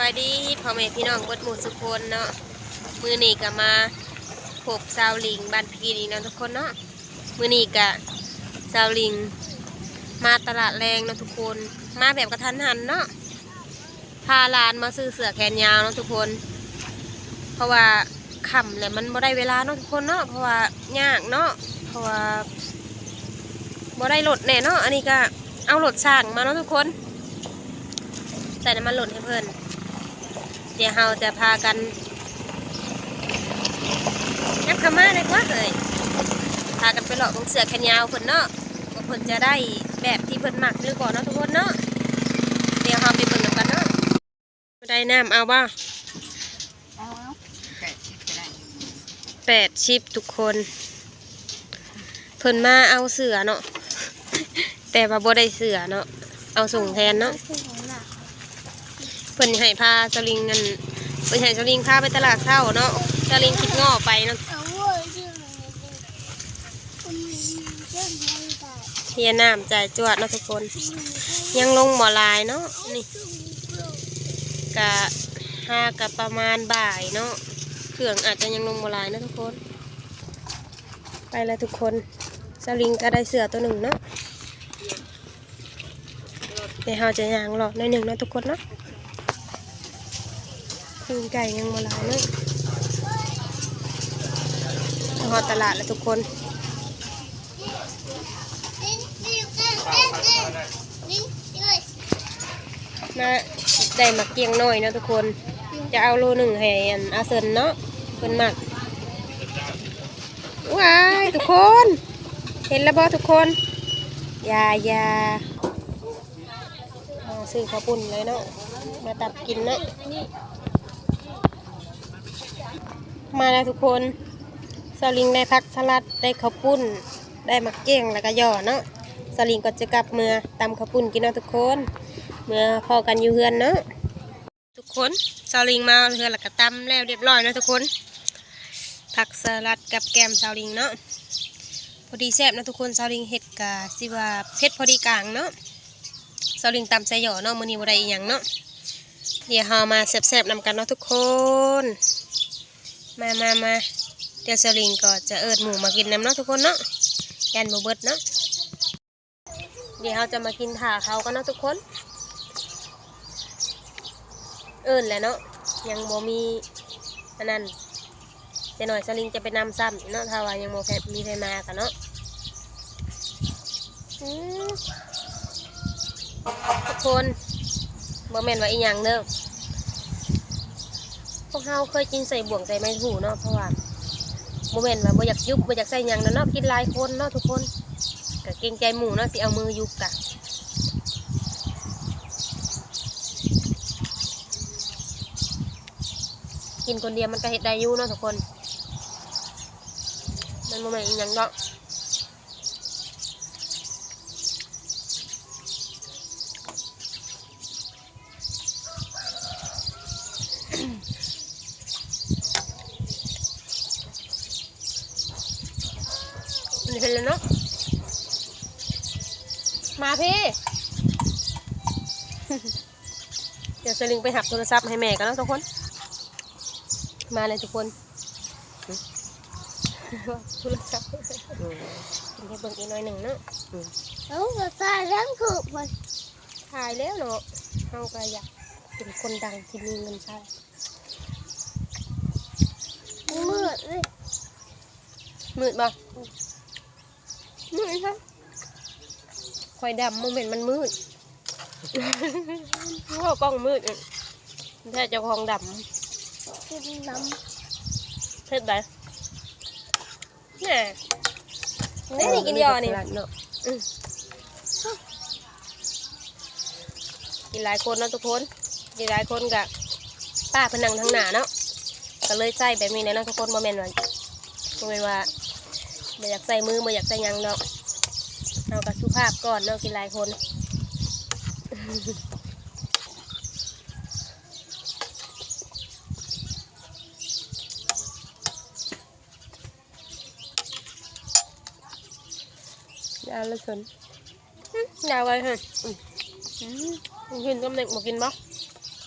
บายดีพ่อแม่พี่น้องบดหมู่สุกคนเนาะมือนี้ก็มาพบสาวลิงบ้านพี่นี่เนาะทุกคนเนาะมือนี้ก็สาวลิง มาตลาดแรงเนาะทุกคน มาแบบกระทันหันเนาะพาหลานมาซื้อเสื้อแขนยาวเนาะทุกคน เพราะว่าค่ำเลยมันบ่ได้เวลาเนาะทุกคนเนาะเพราะว่ายากเนาะเพราะว่าบ่ได้รถแน่เนาะอันนี้ก็เอารถสร้างมาเนาะทุกคน ใส่น้ำมันหล่นให้เพื่อน ดี๋ยวเราจะพากันยับขม่าเลยว่าเลยพากันไปเลาะตรงเสือแขนยาวเพื่อนเนาะว่าเพื่อนจะได้แบบที่เพื่นหมักหรือก่อนเนาะทุกคนเนาะเดี๋ยวเราไปเบิ่งกันเนาะได้น้ำเอาบ้าเอาเอาแปดสิบก็ได้แปดชิปทุกคน เพิ่นมาเอาเสือเนาะแต่ว่าบ่ได้เสือเนาะเอาส่งแทนเนาะ พิ่นให้พาสลิงกันเพิ่นให้สลิงพาไปตลาดเช้าเนาะสลิงคิดง้อไปเนาะเฮียน้ำจ่ายจวดเนาะทุกคน ยังลงหมอลายเนาะนี่กะห้ากับประมาณบ่ายเนาะเครื่องอาจจะยังลงหมอลายเนาะทุกคน ไปแล้วทุกคนสลิงก็ได้เสือตัวหนึ่งเนาะเดี๋ยวเราจะยางหลอดในอยหนึ่งเนาะทุกคนเนาะ พึ่งไก่ยังมาหลายเลยหอตลาดแล้วทุกคนมาได้มาเกียงหน่อยนะทุกคน จะเอาโลหนึ่งให้อันอาเซนเนาะเป็นหมักว้ายทุกคน เห็นแล้วบ่ทุกคนอยาอยาเอาซื้อข้าวปุ้นเลยเนาะมาตับกินเนาะ มาแล้วทุกคนสลิงได้พักสลัดได้ข้าวปุ้น ได้มักเก้งแล้วก็ย่อเนาะสลิงก็จะกลับเมื่อตำข้าวปุ้นกินเนาะทุกคน เมื่อพอกันอยู่เฮือนเนาะทุกคนสลิงมาเฮือนแล้วก็ตำแล้วเรียบร้อยเนาะทุกคนผักสลัดกับแกมสลิงเนาะพอดีแซ่บนะทุกคนสลิงเห็ดกะสิว่าเผ็ดพอดีกลางเนาะสลิงตำใส่หย่อเนาะมื้อนี้บ่ได้อีหยังเนาะเดี๋ยวเฮามาแซ่บๆนำกันเนาะทุกคน มามามาเดี๋ยวสลิงก็จะเอิดหมูมากินน้ำเนาะทุกคนเนาะยันโมเบิดเนาะเดี๋ยวเราจะมากินถ่าเขากันเนาะทุกคน เอิญแหละเนาะยังโมมีอันนั้นจะหน่อยสลิงจะไปนำซ้ำเนาะถ้าว่ายังโมแพมีใครมากันเนาะทุกคนบ่แม่นว่าอีหยังเด้อ วกเราเคยกินใส่บ่วงใส่ไม้ถูเนาะเพราะว่าโมเมนต์ว่าบ่อยากยุบบ่อยากใส่หยังเนาะเนาะกินหลายคนเนาะทุกคนก็เกรงใจหมูเนาะสิเอามือยุบกะกินคนเดียวมันก็เฮ็ดได้อยู่เนาะทุกคนมันโมเมนต์อีหยังดอกมั นเป็นเลยเนาะ มาพี่ เดี๋ยวสลิงไปหักโทรศัพท์ให้แม่กันแล้วทุกคน มาเลยทุกคนโทรศัพท์กินให้เบิ่งอีกหน่อยหนึ่งเนาะเอาก็ตายแล้วคือมันถ่ายแล้วเนาะเฮาก็อยากเป็นคนดังที่มีเงินใช้มืดเลยมืดบ่ มืดครับคอยดำโมเมนต์มันมืดเพราะว่ากล้องมืดอะแท้เจ้าของดกินน้ำเพ็ดไปนี่นี่นี่กินยอนี่เนาะอืมกินหลายคนเนาะทุกคนกินหลายคนกับป้าเพนนังทั้งหนาเนาะก็เลยใส่แบบนี้เลยเนาะทุกคนโมเมนต์ว่าโมเมนต์ว่า ไม่อยากใส่มือไม่อยากใส่หยังเนาะเอากับสุภาพก่อนเนาะกินหลายคนยาวเลยสนยาวไปฮะอืมอืมกินก็เด็กมากินบ่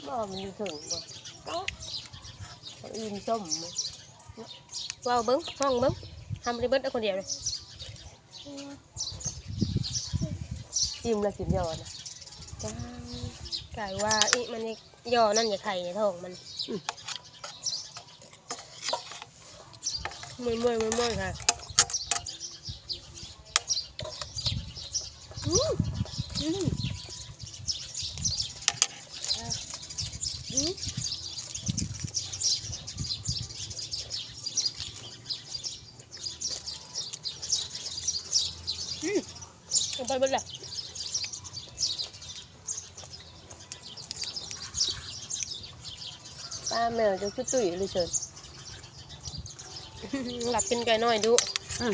บ่มันอยู่ถึงบ่เนาะคนอื่นส้มมั้ยว้าวเบิ้งห้องเบิ้ง ทำรีเบิร์ตเอาคนเดียวเลยจิ้มแล้วกินยอนะจ้าไก่ว่าอีมันนี่ยอนั่นอย่าไข่ในท้องมันมือมือมือมือค่ะอืมอืมอะอืม ลงไปหมดเลยป้าแมวจะคือตุ๋ยเลยเชิญหลับกินไก่น้อยดู อืม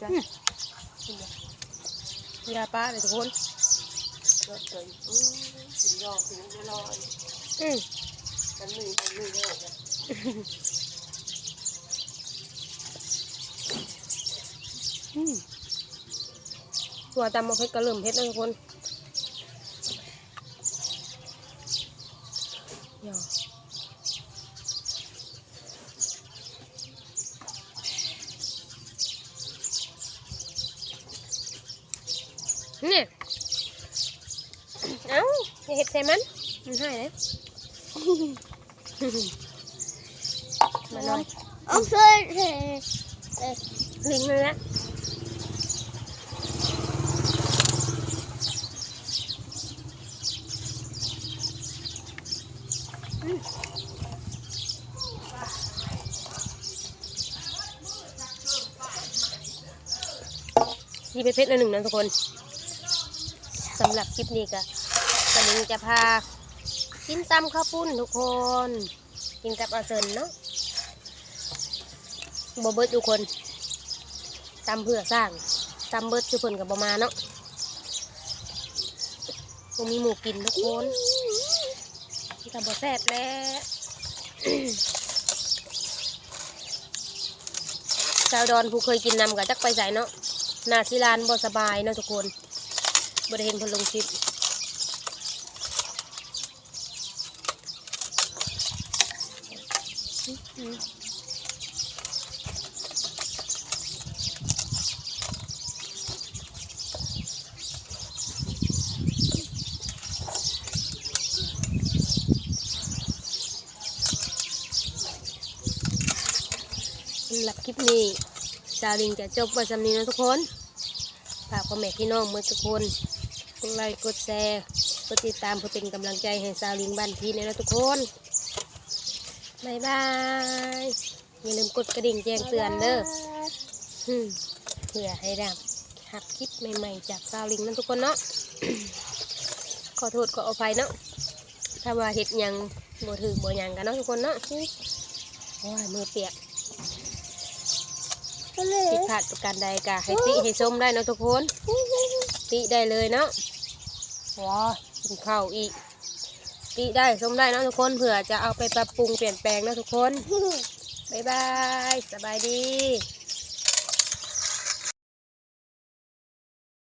จ้ะยาป้าเลยทุกคนก็เกินอืมถึงยอถึงจะลอยอืมมันมือมันมือได้จ้ะอืมตัวตำมาเพชรกระเหลิ่มเพชรนะทุกคนยอ เอ้าอย่าเห็ดใส่มันมันให้เลยมาหน่อยเอาเคยเห็นเอ่อลิงเลยนะยี่เพชรละหนึ่งนะทุกคนสำหรับคลิปนี้ก็ ตอนนี้จะพากินตำข้าวปุ้นทุกคน กินกับอาเซนเนาะบเบิดทุกคนตำเพื่อสร้างตำเบิดทุกคนกับบมาณเนาะมีหมูกินทุกคนกับบแซ่บแล้วชาวดอนผู้เคยกินนำกับจักไปใส่เนาะนาสิลานบ่สบายเนาะทุกคนบ่ได้เห็นพนลงคลิปอืม สำหรับคลิปนี้สาวลิงจะจบไว้สำนี้นะทุกคนฝากพ่อแม่พี่น้องเมื่อทุกคนกดไลค์กดแชร์กดติดตามเพื่อเป็นกำลังใจให้สาวลิงบ้านพีเลยนะทุกคน บายบาย อย่าลืมกดกระดิ่งแจ้งเตือนเด้อเพื่อให้ได้หับคลิปใหม่ๆ จากสาวลิงนั่นทุกคนเนาะ ขอโทษขออภัยเนาะ ถ้าว่าเห็ดหยังบ่ถือบ่หยังกันเนาะทุกคนเนาะโอ้ยมือเปียกก็เลยผิดพลาดประการใดกะให้ติให้ส้มได้เนาะทุกคน ติได้เลยเนาะว้ากินข้าวอีก ติได้ส้มได้นะทุกคนเผื่อจะเอาไปปรับปรุงเปลี่ยนแปลงนะทุกคน บ๊ายบาย สบายดี